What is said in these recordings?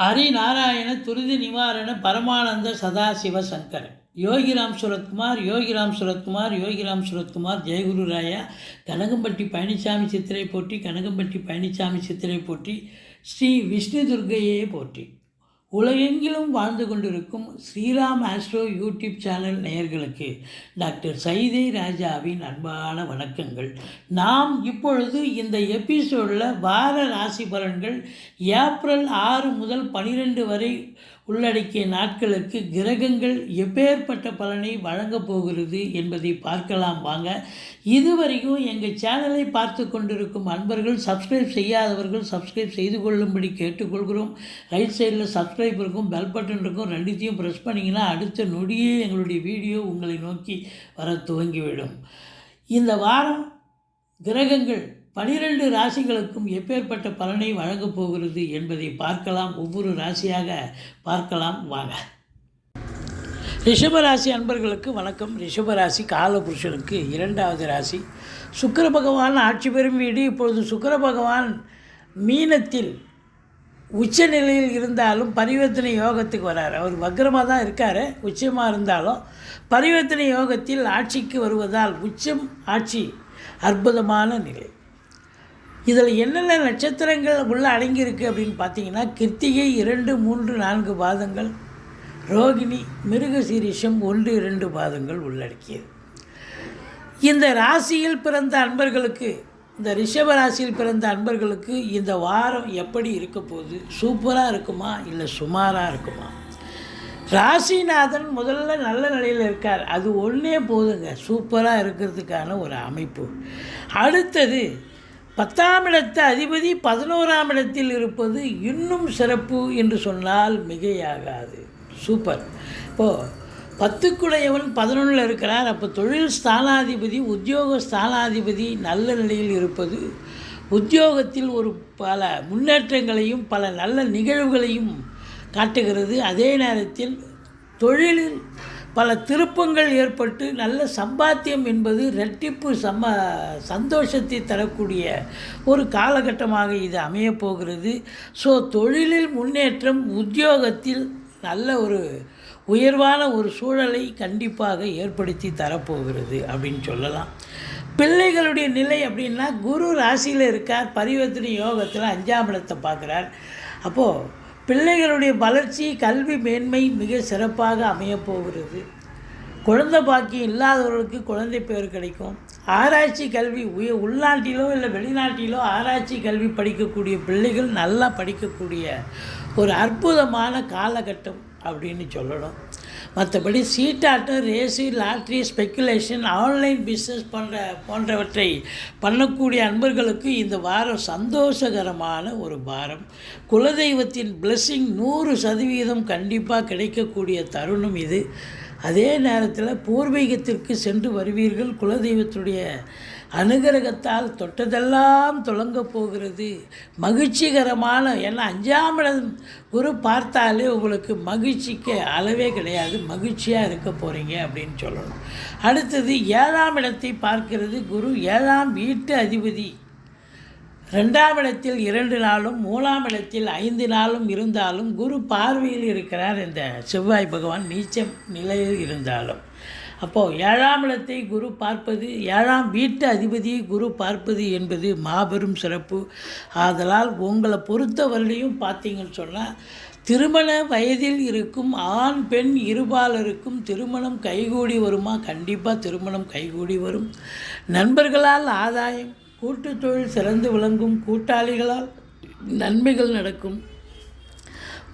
ஹரிநாராயண துரிதி நிவாரண பரமானந்த சதாசிவ சங்கரன் யோகிராம் சுரத்குமார் யோகிராம் சுரத்குமார் யோகிராம் சுரத்குமார் ஜெயகுரு ராயா கனகம்பட்டி பழனிசாமி சித்திரை போட்டி கனகம்பட்டி பழனிசாமி சித்திரை போட்டி ஸ்ரீ விஷ்ணு துர்கையே போட்டி. உலகெங்கிலும் வாழ்ந்து கொண்டிருக்கும் ஸ்ரீராம் ஆஸ்ட்ரோ யூடியூப் சேனல் நேயர்களுக்கு டாக்டர் சைதை ராஜாவின் அன்பான வணக்கங்கள். நாம் இப்பொழுது இந்த எபிசோடில் வார ராசி பலன்கள் ஏப்ரல் ஆறு முதல் பனிரெண்டு வரை உள்ளடக்கிய நாட்களுக்கு கிரகங்கள் எப்பேற்பட்ட பலனை வழங்கப் போகிறது என்பதை பார்க்கலாம் வாங்க. இதுவரைக்கும் எங்கள் சேனலை பார்த்து கொண்டிருக்கும் அன்பர்கள் சப்ஸ்கிரைப் செய்யாதவர்கள் சப்ஸ்கிரைப் செய்து கொள்ளும்படி கேட்டுக்கொள்கிறோம். ரைட் சைடில் சப்ஸ்கிரைப் இருக்கும் பெல் பட்டன் இருக்கும் ரெண்டுத்தையும் ப்ரெஸ் பண்ணிங்கன்னா அடுத்த நொடியே எங்களுடைய வீடியோ உங்களை நோக்கி வர துவங்கிவிடும். இந்த வாரம் கிரகங்கள் பனிரெண்டு ராசிகளுக்கும் எப்பேற்பட்ட பலனை வழங்கப் போகிறது என்பதை பார்க்கலாம். ஒவ்வொரு ராசியாக பார்க்கலாம். வாங்க. ரிஷபராசி அன்பர்களுக்கு வணக்கம். ரிஷபராசி காலபுருஷனுக்கு இரண்டாவது ராசி. சுக்கர பகவான் ஆட்சி பெறும் வீடு. இப்பொழுது சுக்கர பகவான் மீனத்தில் உச்ச நிலையில் இருந்தாலும் பரிவர்த்தனை யோகத்துக்கு வரார். அவர் வக்ரமாக தான் இருக்கார். உச்சமாக இருந்தாலும் பரிவர்த்தனை யோகத்தில் ஆட்சிக்கு வருவதால் உச்சம் ஆட்சி அற்புதமான நிலை. இதில் என்னென்ன நட்சத்திரங்கள் உள்ளே அடங்கியிருக்கு அப்படின்னு பார்த்தீங்கன்னா கிருத்திகை இரண்டு மூன்று நான்கு பாதங்கள் ரோகிணி மிருகசீரிஷம் ஒன்று இரண்டு பாதங்கள் உள்ளடக்கியது. இந்த ராசியில் பிறந்த அன்பர்களுக்கு இந்த ரிஷப ராசியில் பிறந்த அன்பர்களுக்கு இந்த வாரம் எப்படி இருக்க போகுது? சூப்பராக இருக்குமா? இல்லை சுமாராக இருக்குமா? ராசிநாதன் முதல்ல நல்ல நிலையில் இருக்கார். அது ஒன்றே போதுங்க. சூப்பராக இருக்கிறதுக்கான ஒரு அமைப்பு. அடுத்தது பத்தாம் இடத்து அதிபதி பதினோராம் இடத்தில் இருப்பது இன்னும் சிறப்பு என்று சொன்னால் மிகையாகாது. சூப்பர் இப்போது பத்துக்குடையவன் பதினொன்றில் இருக்கிறார். அப்போ தொழில் ஸ்தானாதிபதி உத்தியோக ஸ்தானாதிபதி நல்ல நிலையில் இருப்பது உத்தியோகத்தில் ஒரு பல முன்னேற்றங்களையும் பல நல்ல நிகழ்வுகளையும் காட்டுகிறது. அதே நேரத்தில் தொழிலில் பல திருப்பங்கள் ஏற்பட்டு நல்ல சம்பாத்தியம் என்பது ரெட்டிப்பு சம்ம சந்தோஷத்தை தரக்கூடிய ஒரு காலகட்டமாக இது அமையப் போகிறது. ஸோ தொழிலில் முன்னேற்றம் உத்தியோகத்தில் நல்ல ஒரு உயர்வான ஒரு சூழலை கண்டிப்பாக ஏற்படுத்தி தரப்போகிறது அப்படின்னு சொல்லலாம். பிள்ளைகளுடைய நிலை அப்படின்னா குரு ராசியில் இருக்கார் பரிவர்த்தனை யோகத்தில் அஞ்சாம் இடத்தை பார்க்குறார். அப்போது பிள்ளைகளுடைய வளர்ச்சி கல்வி மேன்மை மிக சிறப்பாக அமையப்போகிறது குழந்தை பாக்கியம் இல்லாதவர்களுக்கு குழந்தை பேர் கிடைக்கும். ஆராய்ச்சி கல்வி உய உள்நாட்டிலோ இல்லை வெளிநாட்டிலோ ஆராய்ச்சி கல்வி படிக்கக்கூடிய பிள்ளைகள் நல்லா படிக்கக்கூடிய ஒரு அற்புதமான காலகட்டம் அப்படின்னு சொல்லணும். மற்றபடி சீட்டாட்டம் race lottery speculation online business போன்ற போன்றவற்றை பண்ணக்கூடிய அன்பர்களுக்கு இந்த வாரம் சந்தோஷகரமான ஒரு வாரம். குலதெய்வத்தின் பிளெஸ்ஸிங் நூறு சதவீதம் கண்டிப்பாக கிடைக்கக்கூடிய தருணம் இது. அதே நேரத்தில் பூர்வீகத்திற்கு சென்று வருவீர்கள். குலதெய்வத்துடைய அனுகிரகத்தால் தொட்டதெல்லாம் தொடங்கப் போகிறது. மகிழ்ச்சிகரமான ஏன்னா அஞ்சாம் இடம் குரு பார்த்தாலே உங்களுக்கு மகிழ்ச்சிக்கு அளவே கிடையாது. மகிழ்ச்சியாக இருக்க போகிறீங்க அப்படின்னு சொல்லணும். அடுத்தது ஏழாம் இடத்தை பார்க்கிறது. குரு ஏழாம் வீட்டு அதிபதி. ரெண்டாம் இடத்தில் இரண்டு நாளும் மூணாம் இடத்தில் ஐந்து நாளும் இருந்தாலும் குரு பார்வையில் இருக்கிறார் இந்த செவ்வாய் பகவான் நீச்சம் நிலையில் இருந்தாலும். அப்போது ஏழாம் இடத்தை குரு பார்ப்பது ஏழாம் வீட்டு அதிபதியை குரு பார்ப்பது என்பது மாபெரும் சிறப்பு. ஆதலால் உங்களை பொறுத்தவரையிலையும் பார்த்தீங்கன்னு சொன்னால் திருமண வயதில் இருக்கும் ஆண் பெண் இருபாலருக்கும் திருமணம் கைகூடி வருமா? கண்டிப்பாக திருமணம் கைகூடி வரும். நண்பர்களால் ஆதாயம் கூட்டு தொழில் சிறந்து விளங்கும் கூட்டாளிகளால் நன்மைகள் நடக்கும்.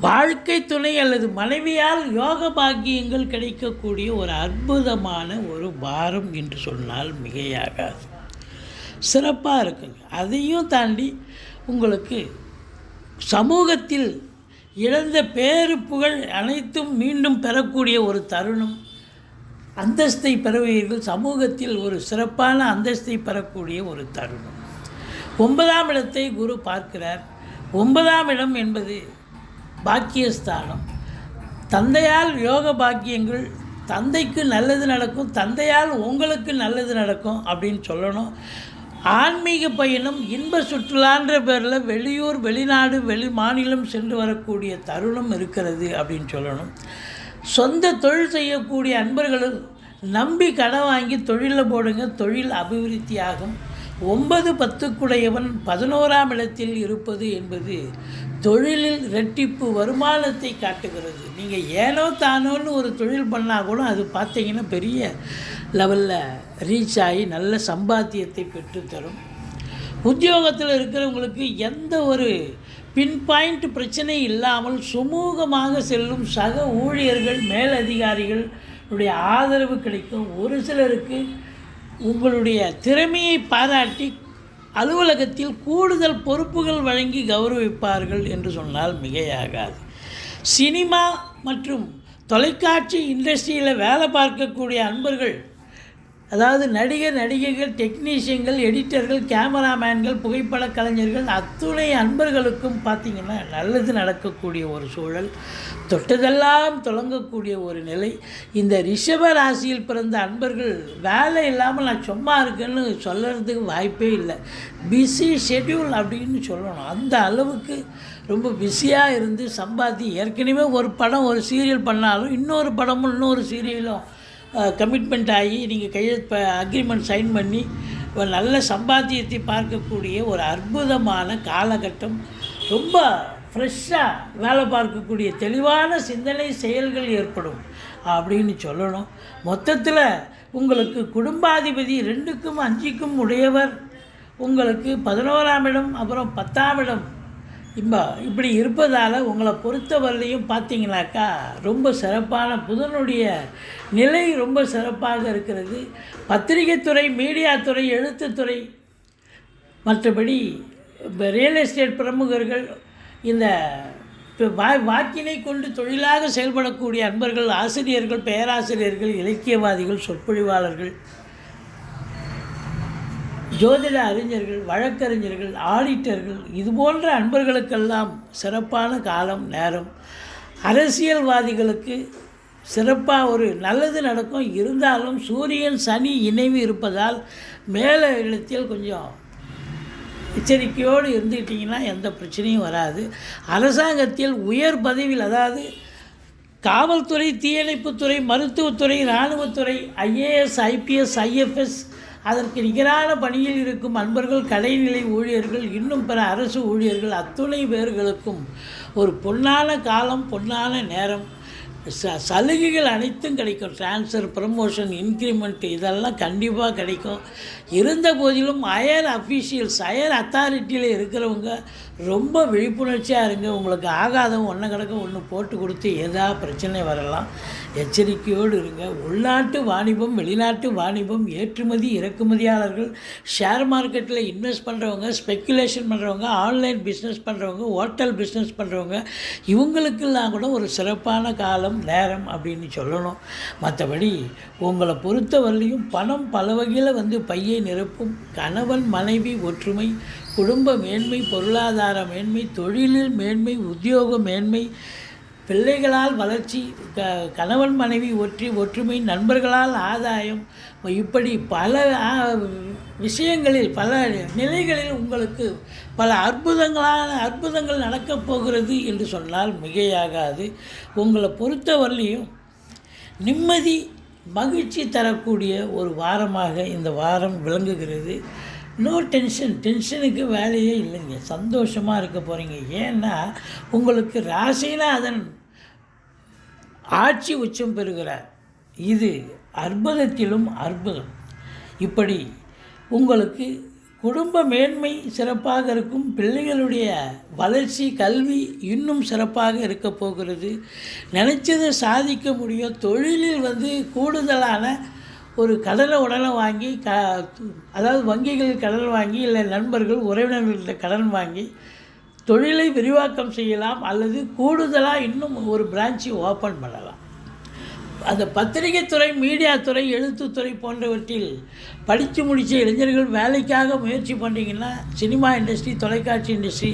வாழ்க்கை துணை அல்லது மனைவியால் யோக பாக்கியங்கள் கிடைக்கக்கூடிய ஒரு அற்புதமான ஒரு வாரம் என்று சொன்னால் மிகையாகாது. சிறப்பாக இருக்குங்க. அதையும் தாண்டி உங்களுக்கு சமூகத்தில் இழந்த பேரு புகழ் அனைத்தும் மீண்டும் பெறக்கூடிய ஒரு தருணம். அந்தஸ்தை பெறுவீர்கள். சமூகத்தில் ஒரு சிறப்பான அந்தஸ்தை பெறக்கூடிய ஒரு தருணம். ஒன்பதாம் இடத்தை குரு பார்க்கிறார். ஒன்பதாம் இடம் என்பது பாக்கியஸ்தானம். தந்தையால் யோக பாக்கியங்கள் தந்தைக்கு நல்லது நடக்கும் தந்தையால் உங்களுக்கு நல்லது நடக்கும் அப்படின்னு சொல்லணும். ஆன்மீக பயணம் இன்ப சுற்றுலான்ற பேரில் வெளியூர் வெளிநாடு வெளி மாநிலம் சென்று வரக்கூடிய தருணம் இருக்கிறது அப்படின்னு சொல்லணும். சொந்த தொழில் செய்யக்கூடிய அன்பர்களும் நம்பி கடன் வாங்கி தொழிலில் போடுங்க. தொழில் அபிவிருத்தி ஆகும் ஒன்பது பத்துக்குடையவன் பதினோராம் இடத்தில் இருப்பது என்பது தொழிலில் ரெட்டிப்பு வருமானத்தை காட்டுகிறது. நீங்கள் ஏனோ தானோன்னு ஒரு தொழில் பண்ணால் கூட அது பார்த்தீங்கன்னா பெரிய லெவலில் ரீச் ஆகி நல்ல சம்பாத்தியத்தை பெற்றுத்தரும். உத்தியோகத்தில் இருக்கிறவங்களுக்கு எந்த ஒரு பின் பாயிண்ட் பிரச்சனை இல்லாமல் சுமூகமாக செல்லும் சக ஊழியர்கள் மேலதிகாரிகள் உடைய ஆதரவு கிடைக்கும். ஒரு சிலருக்கு உங்களுடைய திறமையை பாராட்டி அலுவலகத்தில் கூடுதல் பொறுப்புகள் வழங்கி கௌரவிப்பார்கள் என்று சொன்னால் மிகையாகாது. சினிமா மற்றும் தொலைக்காட்சி இண்டஸ்ட்ரியில் வேலை பார்க்கக்கூடிய அன்பர்கள் அதாவது நடிகர் நடிகைகள் டெக்னீஷியன்கள் எடிட்டர்கள் கேமராமேன்கள் புகைப்பட கலைஞர்கள் அத்துணை அன்பர்களுக்கும் பார்த்திங்கன்னா நல்லது நடக்கக்கூடிய ஒரு சூழல் தொட்டதெல்லாம் தொடங்கக்கூடிய ஒரு நிலை. இந்த ரிஷப ராசியில் பிறந்த அன்பர்கள் வேலை இல்லாமல் நான் சும்மா இருக்கேன்னு சொல்கிறதுக்கு வாய்ப்பே இல்லை. பிஸி ஷெட்யூல் அப்படின்னு சொல்லணும். அந்த அளவுக்கு ரொம்ப பிஸியாக இருந்து சம்பாதி ஏற்கனவே ஒரு படம் ஒரு சீரியல் பண்ணாலும் இன்னொரு படமும் இன்னொரு சீரியலும் கமிட்மெண்ட் ஆகி நீங்கள் கையெழுத்து அக்ரிமெண்ட் சைன் பண்ணி ஒரு நல்ல சம்பாத்தியத்தை பார்க்கக்கூடிய ஒரு அற்புதமான காலகட்டம். ரொம்ப ஃப்ரெஷ்ஷாக வேலை பார்க்கக்கூடிய தெளிவான சிந்தனை செயல்கள் ஏற்படும் அப்படின்னு சொல்லணும். மொத்தத்தில் உங்களுக்கு குடும்பாதிபதி ரெண்டுக்கும் அஞ்சுக்கும் உடையவர். உங்களுக்கு பதினோராம் இடம் அப்புறம் பத்தாம் இடம். இப்போ இப்படி இருப்பதால் உங்களை பொறுத்தவரையிலையும் பார்த்தீங்கனாக்கா ரொம்ப சிறப்பான புதனுடைய நிலை ரொம்ப சிறப்பாக இருக்கிறது. பத்திரிகைத்துறை மீடியாத்துறை எழுத்துத்துறை மற்றபடி இப்போ ரியல் எஸ்டேட் பிரமுகர்கள் இந்த வா வாக்கினை கொண்டு தொழிலாக செயல்படக்கூடிய அன்பர்கள் ஆசிரியர்கள் பேராசிரியர்கள் இலக்கியவாதிகள் சொற்பொழிவாளர்கள் ஜோதிட அறிஞர்கள் வழக்கறிஞர்கள் ஆடிட்டர்கள் இது போன்ற அன்பர்களுக்கெல்லாம் சிறப்பான காலம் நேரம். அரசியல்வாதிகளுக்கு சிறப்பாக ஒரு நல்லது நடக்கும். இருந்தாலும் சூரியன் சனி இணைவு இருப்பதால் மேலே இடத்தில் கொஞ்சம் எச்சரிக்கையோடு இருந்துக்கிட்டிங்கன்னா எந்த பிரச்சனையும் வராது. அரசாங்கத்தில் உயர் பதவியில் அதாவது காவல்துறை தீயணைப்புத்துறை மருத்துவத்துறை இராணுவத்துறை ஐஏஎஸ் ஐபிஎஸ் ஐஎஃப்எஸ் அதற்கு நிகரான பணியில் இருக்கும் அன்பர்கள் கடைநிலை ஊழியர்கள் இன்னும் பிற அரசு ஊழியர்கள் அத்துணை பேர்களுக்கும் ஒரு பொன்னான காலம் பொன்னான நேரம். ச சலுகைகள் அனைத்தும் கிடைக்கும். ட்ரான்ஸ்ஃபர் ப்ரமோஷன் இன்க்ரிமெண்ட் இதெல்லாம் கண்டிப்பாக கிடைக்கும். இருந்த போதிலும் ஹையர் அஃபீஷியல்ஸ் ஹையர் அத்தாரிட்டியில் இருக்கிறவங்க ரொம்ப விழிப்புணர்ச்சியாக இருங்க. உங்களுக்கு ஆகாதவங்க ஒன்று கிடக்க ஒன்று போட்டு கொடுத்து எதா பிரச்சனை வரலாம். எச்சரிக்கையோடு இருங்க. உள்நாட்டு வாணிபம் வெளிநாட்டு வாணிபம் ஏற்றுமதி இறக்குமதியாளர்கள் ஷேர் மார்க்கெட்டில் இன்வெஸ்ட் பண்ணுறவங்க ஸ்பெக்குலேஷன் பண்ணுறவங்க ஆன்லைன் பிஸ்னஸ் பண்ணுறவங்க ஹோட்டல் பிஸ்னஸ் பண்ணுறவங்க இவங்களுக்கெல்லாம் கூட ஒரு சிறப்பான காலம் நேரம் அப்படின்னு சொல்லணும். மற்றபடி உங்களை பொறுத்தவரையிலையும் பணம் பல வகையில் வந்து பையை நிரப்பும் கணவன் மனைவி ஒற்றுமை குடும்ப மேன்மை பொருளாதார மேன்மை தொழிலில் மேன்மை உத்தியோக மேன்மை பிள்ளைகளால் வளர்ச்சி க கணவன் மனைவி ஒற்றி ஒற்றுமை நண்பர்களால் ஆதாயம். இப்படி பல விஷயங்களில் பல நிலைகளில் உங்களுக்கு பல அற்புதங்களான அற்புதங்கள் நடக்கப் போகிறது என்று சொன்னால் மிகையாகாது. உங்களை பொறுத்தவரையிலையும் நிம்மதி மகிழ்ச்சி தரக்கூடிய ஒரு வாரமாக இந்த வாரம் விளங்குகிறது. நோ டென்ஷன் டென்ஷனுக்கு வேலையே இல்லைங்க. சந்தோஷமாக இருக்க போகிறீங்க ஏன்னா உங்களுக்கு ராசிநாதன் ஆட்சி உச்சம் பெறுகிறார். இது அற்புதத்திலும் அற்புதம். இப்படி உங்களுக்கு குடும்ப மேன்மை சிறப்பாக இருக்கும் பிள்ளைகளுடைய வளர்ச்சி கல்வி இன்னும் சிறப்பாக இருக்க போகிறது. நினச்சதை சாதிக்க முடியும். தொழிலில் வந்து கூடுதலான ஒரு கடனை உடனே வாங்கி க அதாவது வங்கிகளில் கடன் வாங்கி இல்லை நண்பர்கள் உறவினர்கள்ட்ட கடன் வாங்கி தொழிலை விரிவாக்கம் செய்யலாம் அல்லது கூடுதலாக இன்னும் ஒரு பிரான்ச்சை ஓப்பன் பண்ணலாம். அந்த பத்திரிகைத்துறை மீடியாத்துறை எழுத்துத்துறை போன்றவற்றில் படித்து முடித்த இளைஞர்கள் வேலைக்காக முயற்சி பண்ணுறீங்கன்னா சினிமா இண்டஸ்ட்ரி தொலைக்காட்சி இண்டஸ்ட்ரி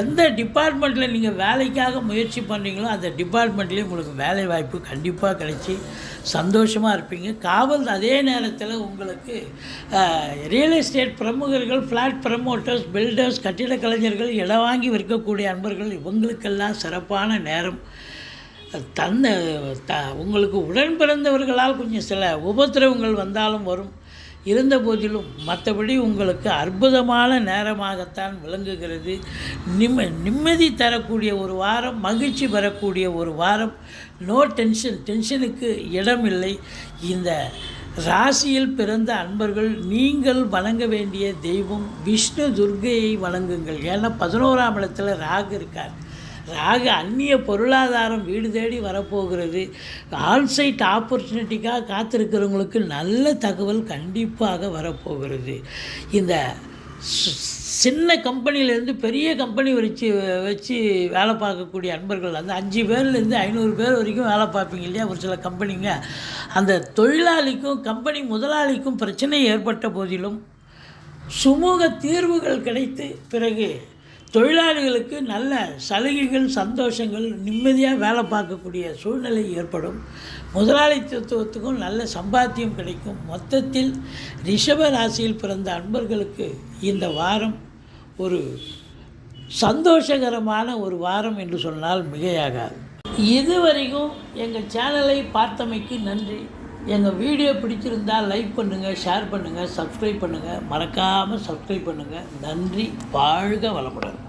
எந்த டிபார்ட்மெண்ட்டில் நீங்கள் வேலைக்காக முயற்சி பண்ணுறீங்களோ அந்த டிபார்ட்மெண்ட்லேயும் உங்களுக்கு வேலை வாய்ப்பு கண்டிப்பாக கிடைச்சி சந்தோஷமாக இருப்பீங்க. காவல் அதே நேரத்தில் உங்களுக்கு ரியல் எஸ்டேட் பிரமுகர்கள் ஃப்ளாட் ப்ரமோட்டர்ஸ் பில்டர்ஸ் கட்டிட கலைஞர்கள் இடம் வாங்கி விற்கக்கூடிய அன்பர்கள் இவங்களுக்கெல்லாம் சிறப்பான நேரம். தன்னை த உங்களுக்கு உடன் பிறந்தவர்களால் கொஞ்சம் சில உபத்திரவங்கள் வந்தாலும் வரும். இருந்த போதிலும் மற்றபடி உங்களுக்கு அற்புதமான நேரமாகத்தான் விளங்குகிறது. நிம்ம நிம்மதி தரக்கூடிய ஒரு வாரம் மகிழ்ச்சி பெறக்கூடிய ஒரு வாரம். நோ டென்ஷன் டென்ஷனுக்கு இடமில்லை. இந்த ராசியில் பிறந்த அன்பர்கள் நீங்கள் வணங்க வேண்டிய தெய்வம் விஷ்ணு துர்க்கையை வணங்குங்கள். ஏன்னா பதினோராம் இடத்துல ராகு இருக்கார். ராகு அந்நிய பொருளாதாரம் வீடு தேடி வரப்போகிறது. ஆன்சைட் ஆப்பர்ச்சுனிட்டிக்காக காத்திருக்கிறவங்களுக்கு நல்ல தகவல் கண்டிப்பாக வரப்போகிறது. இந்த சின்ன கம்பெனிலேருந்து பெரிய கம்பெனி வச்சு வச்சு வேலை பார்க்கக்கூடிய அன்பர்கள் அந்த அஞ்சு பேர்லேருந்து ஐநூறு பேர் வரைக்கும் வேலை பார்ப்பீங்க இல்லையா? ஒரு சில கம்பெனிங்க. அந்த தொழிலாளிக்கும் கம்பெனி முதலாளிக்கும் பிரச்சனை ஏற்பட்ட போதிலும் சுமூக தீர்வுகள் கிடைத்து பிறகு தொழிலாளிகளுக்கு நல்ல சலுகைகள் சந்தோஷங்கள் நிம்மதியாக வேலை பார்க்கக்கூடிய சூழ்நிலை ஏற்படும். முதலாளித்துவத்துக்கும் நல்ல சம்பாத்தியம் கிடைக்கும். மொத்தத்தில் ரிஷப ராசியில் பிறந்த அன்பர்களுக்கு இந்த வாரம் ஒரு சந்தோஷகரமான ஒரு வாரம் என்று சொன்னால் மிகையாகாது. இதுவரைக்கும் எங்கள் சேனலை பார்த்தமைக்கு நன்றி. எங்கள் வீடியோ பிடிச்சிருந்தால் லைக் பண்ணுங்கள் ஷேர் பண்ணுங்கள் சப்ஸ்கிரைப் பண்ணுங்கள் மறக்காமல் சப்ஸ்கிரைப் பண்ணுங்கள் நன்றி. வாழ்க வளமுடன்.